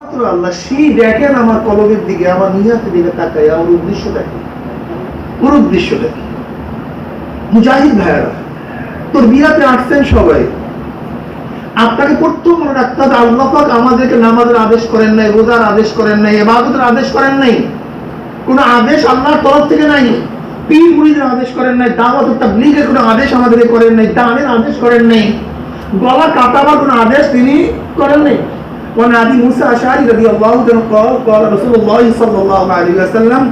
আল্লাহ, সেই দেখেন আমার কলমের দিকে, আমার নিয়াতের দিকে তাকাই আমার উদ্দেশ্যটা কি ওর উদ্দেশ্যটা কি মুজাহিদ ভাইয়ারা, তোর বিয়াতে আসছেন সবাই। আপনাকে মনে রাখতে হবে, আল্লাহ পাক আমাদেরকে নামাজের আদেশ করেন নাই, রোজার আদেশ করেন নাই, এবাদতের আদেশ করেন নাই। কোনো আদেশ আল্লাহর তরফ থেকে নাই। পীর মুড়িদের আদেশ করেন নাই, দাওয়াত তাবলীগের কোনো আদেশ আমাদের করেন নাই, দানের আদেশ করেন নাই। গলা কাটাবার কোনো আদেশ তিনি করেন নাই। وعن ابي موسى اشعري رضي الله عنه قال قال رسول الله صلى الله عليه وسلم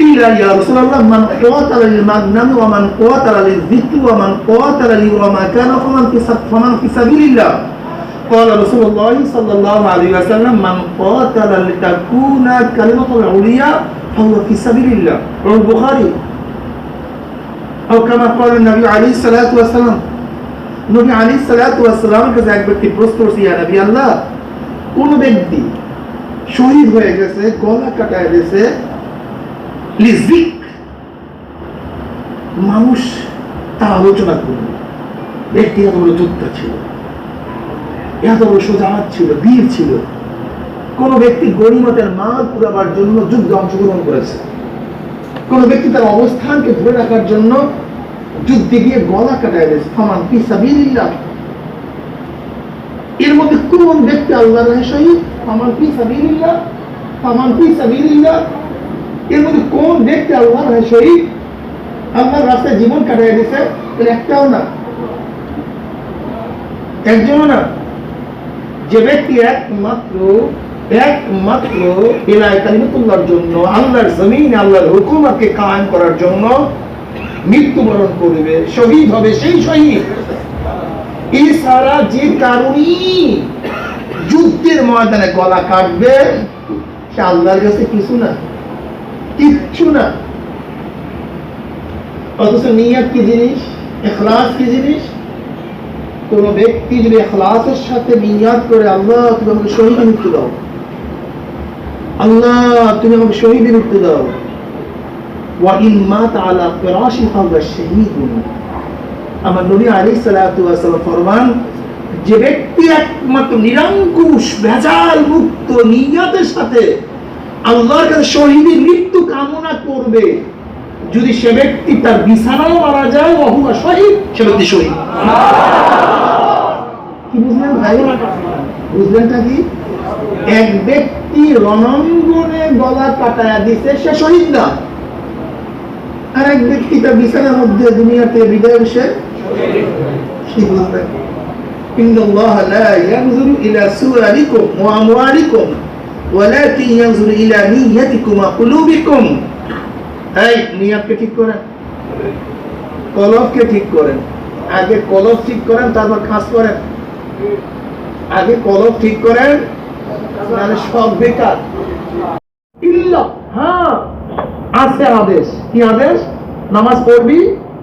قيل يا رسول الله من قاتل للمغنم ومن قاتل للذكر ومن قاتل لي وما كان فمن في سب- فمن في سبيل الله قال رسول الله صلى الله عليه وسلم من قاتل لتكون كلمة العليا فهو في سبيل الله رواه البخاري أو كما قال النبي عليه الصلاة والسلام নবী আলী সালাতামের কাছে এক ব্যক্তি প্রশ্ন করছে ইয়া নবী আল্লাহ কোন ব্যক্তি শহীদ হয়ে গেছে, গলা কাটায় গেছে মানুষ তা আলোচনা করবে ব্যক্তি এত বড় যোদ্ধা ছিল, এত বড় সোজাহাত ছিল, বীর ছিল। কোন ব্যক্তি গরিমতের মাল পুরাবার জন্য যুদ্ধে অংশগ্রহণ করেছে। কোন ব্যক্তি তার অবস্থানকে ধরে রাখার জন্য যুদ্ধে গিয়ে গলা কাটায় গেছে। সাবিলিল্লাহ এর মধ্যে কোন ব্যক্তি আল্লাহর রাহে শহীদ? ফামান ফি সাবিলিল্লাহ, ফামান ফি সাবিলিল্লাহ। এর মধ্যে কোন ব্যক্তি আল্লাহর রাহে শহীদ? আল্লাহর রাস্তায় জীবন কাটায় গেছে এর একটাও না। একজনও না। যে ব্যক্তি একমাত্র একমাত্র এলায় কালিমতুল্লাহর জন্য, আল্লাহর জমিন, আল্লাহর হুকুমতকে কায়েম করার জন্য মৃত্যুবরণ করবে, শহীদ হবে সেই শহীদ। এছাড়া যে কারণে যুদ্ধের ময়দানে গলা কাটবে। সে আল্লাহর কাছে কিছু না, কিচ্ছু না। অথচ নিয়াত কি জিনিস? এখলাস কি জিনিস? কোন ব্যক্তি যদি এখলাসের সাথে নিয়াত করে, আল্লাহ তুমি আমাকে শহীদ মৃত্যু দাও। আল্লাহ তুমি আমাকে শহীদ মৃত্যু দাও। ওয়া ইম্মাত আলা ফিরাশি ফাওয়া শাহীদুন আমার নবী ওয়াস সালাম ফরমান, যে ব্যক্তি একমাত্র নিরঙ্কুশ, ভেজাল মুক্ত নিয়তের সাথে আল্লাহর কাছে শহীদের মৃত্যু কামনা করবে, যদি সে ব্যক্তি তার বিছানাও মারা যায় অহুয়া শহীদ, সে ব্যক্তি শহীদ। কি বুঝলেন ভাই বুঝলেনটা কি? এক ব্যক্তি রণাঙ্গনে গলা কাটায়া দিছে, সে শহীদ না। আর এক ব্যক্তি তার বিছানার মধ্যে দুনিয়াতে বিদায় সে কীভাবে ইন্নাল্লাহ ঠিক করেন। ঠিক করেন। আগে কলব ঠিক করেন, তারপর খাস করেন। আগে কলব ঠিক করেন, তাহলে সব বেকার। হ্যাঁ। আছে আদেশ। কি আদেশ? নামাজ পড়বি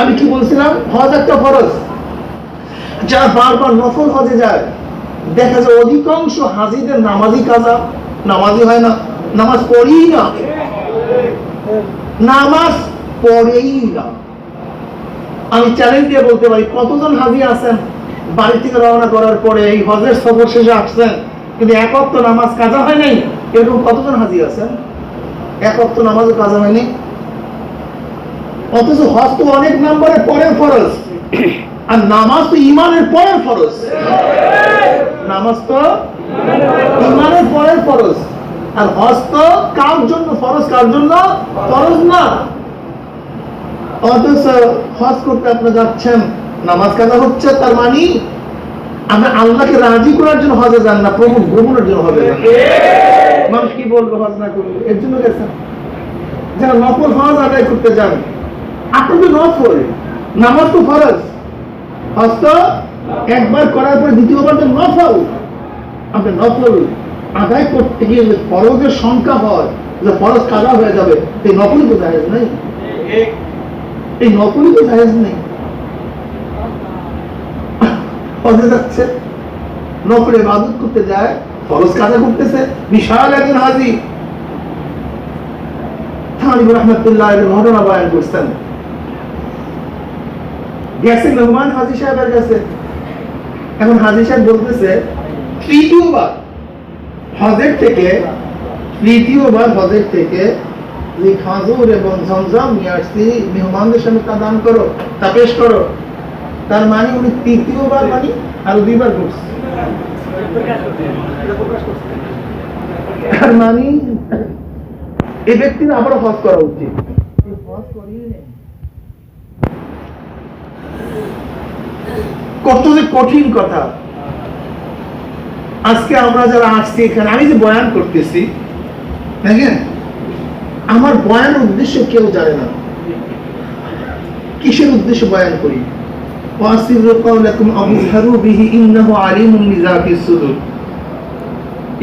আমি কি বলছিলাম? হজ একটা ফরজ। যারা বারবার নফল হজে যায়, দেখা যায় অধিকাংশ হাজিদের নামাজি কাজা নামাজি হয় না, নামাজ পড়েই না। নামাজ পড়েই না। আমি চ্যালেঞ্জ দিয়ে বলতে পারি, কতজন হাজি আছেন? বাড়ি থেকে রওনা করার পরে এই হজের সফর শেষে আসছেন, কিন্তু এক অক্ত নামাজ কাজা হয় নাই? এরকম কতজন হাজি আছেন? এক অক্ত নামাজও কাজা হয়নি। অথচ হজ তো অনেক পরের ফরজ। আর নামাজ তো ইমানের পরের ফরজ। নামাজ তো ইমানের পরের ফরজ। আর হজ তো কার জন্য ফরজ কার জন্য ফরজ না? অথচ হজ করতে আপনি যাচ্ছেন নামাজ কাজা হচ্ছে তার মানে আমরা আল্লাহকে রাজি করার জন্য হজে যান না প্রভু ভ্রমণের জন্য হজে যান। মানুষ কি বলবে হজ না করবে এর জন্য গেছেন যারা নফল হজ আদায় করতে যান আপনি তো নফল নামাজ তো ফরজ। হজ তো একবার করার পরে দ্বিতীয়বার তো নফল। আপনি নফল। আদায় করতে গিয়ে ফরজের সংখ্যা হয়, যে ফরজ কাজা হয়ে যাবে, এই নকলি তো জাহেজ নেই। এই নকলি তো জাহেজ নেই। হজে যাচ্ছে। নকলে ইবাদত করতে যায়, ফরজ কাজা করতেছে। বিশাল একজন হাজি। থানিব ঘটনা বয়ান করছেন। গেছে মেহমান হাজি সাহেবের কাছে। এখন হাজি সাহেব বলতেছে, তৃতীয়বার হজের থেকে, তৃতীয়বার হজের থেকে এবং ঝমঝম নিয়ে আসছি, মেহমানদের সামনে তা দান করো, তা পেশ করো। তার মানে উনি তৃতীয়বার মানে আরও দুইবার করছে। তার মানে এই ব্যক্তির আবারও হজ করা উচিত। হজ করিয়ে কত যে কঠিন কথা। আজকে আমরা যারা আসছি এখানে, আমি যে বয়ান করতেছি, দেখেন, আমার বয়ান উদ্দেশ্য কেউ জানে না। কিসের উদ্দেশ্য বয়ান করি? ওয়াসিরু বিহি ইন্নাহু আলিমুন সুদুর।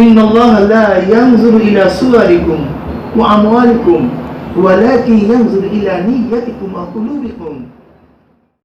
ইন্নাল্লাহা লা ইয়ানজুরু ইলা সুওয়ারিকুম ওয়া আমওয়ালিকুম ওয়ালাকিন ইয়ানজুরু ইলা ওয়া কুলুবিকুম।